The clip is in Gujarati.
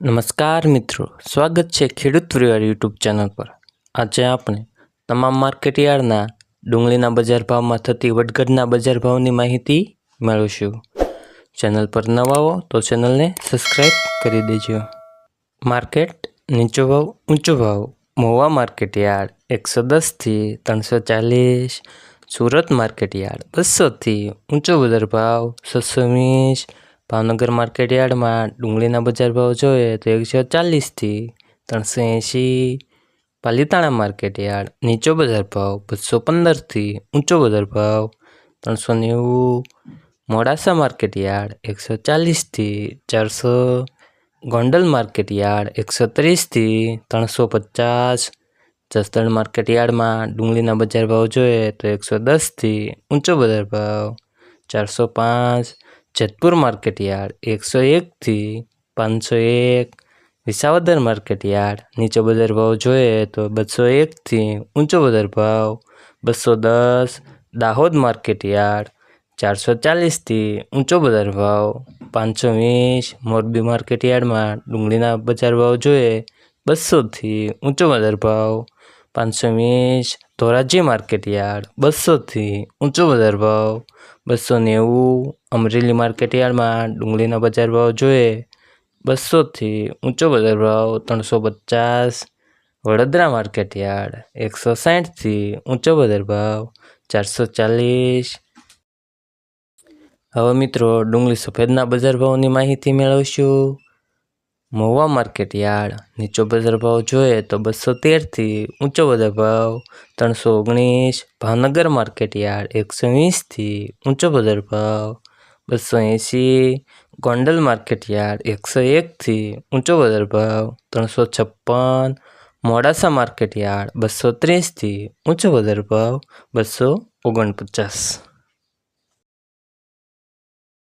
નમસ્કાર મિત્રો, સ્વાગત છે ખેડૂત પરિવાર યુટ્યુબ ચેનલ પર. આજે આપણે તમામ માર્કેટયાર્ડના ડુંગળીના બજાર ભાવમાં થતી વધઘટના બજાર ભાવની માહિતી મેળવીશું. ચેનલ પર નવા હો તો ચેનલને સબસ્ક્રાઈબ કરી દેજો. માર્કેટ નીચો ભાવ, ઊંચો ભાવ. મહુવા માર્કેટયાર્ડ એકસો દસથી ત્રણસો ચાલીસ. સુરત માર્કેટયાર્ડ બસોથી ઊંચો બજાર ભાવ. છસો વીસ. ભાવનગર માર્કેટ યાર્ડમાં ડુંગળીના બજાર ભાવ જોઈએ તો એકસો ચાલીસથી ત્રણસો એંશી પાલીતાણા માર્કેટ યાર્ડ. નીચો બજાર ભાવ બસો પંદરથી ઊંચો બજાર ભાવ ત્રણસો નેવું. મોડાસા માર્કેટ યાર્ડ એકસો ચાલીસથી ચારસો. ગોંડલ માર્કેટ યાર્ડ એકસો ત્રીસથી ત્રણસો પચાસ. જસદણ માર્કેટ યાર્ડમાં ડુંગળીના બજાર ભાવ જોઈએ તો એકસો દસથી ઊંચો બજાર ભાવ ચારસો પાંચ. જેતપુર માર્કેટયાર્ડ એકસો એકથી પાંચસો એક. વિસાવદર માર્કેટયાર્ડ નીચો બજાર ભાવ જોઈએ તો બસો એકથી ઊંચો બજાર ભાવ બસો દસ. દાહોદ માર્કેટયાર્ડ ચારસો ચાલીસથી ઊંચો બજાર ભાવ પાંચસો વીસ. મોરબી માર્કેટયાર્ડમાં ડુંગળીના બજાર ભાવ જોઈએ બસોથી ઊંચો બજાર ભાવ પાંચસો વીસ. ધોરાજી માર્કેટયાર્ડ, બસોથી ઊંચો બજાર ભાવ બસો નેવું અમરેલી માર્કેટયાર્ડમાં ડુંગળીના બજાર ભાવ જોઈએ, બસોથી ઊંચો બજાર ભાવ ત્રણસો પચાસ, વડોદરા માર્કેટયાર્ડ, એકસો સાઠથી ઊંચો બજાર ભાવ ચારસો ચાલીસ. હવે મિત્રો, ડુંગળી સફેદના બજાર ભાવની માહિતી મેળવશું. મહુવા માર્કેટયાર્ડ નીચો બજાર ભાવ જોઈએ તો બસો તેરથી ઊંચો બજાર ભાવ. ત્રણસો ઓગણીસ. ભાવનગર માર્કેટ યાર્ડ એકસો વીસથી ઊંચો બજાર ભાવ. બસો એંસી ગોંડલ માર્કેટ યાર્ડ એકસો એકથી ઊંચો બજાર ભાવ. ત્રણસો છપ્પન. મોડાસા માર્કેટ યાર્ડ બસો ત્રીસથી ઊંચો બજાર ભાવ. બસો ઓગણપચાસ.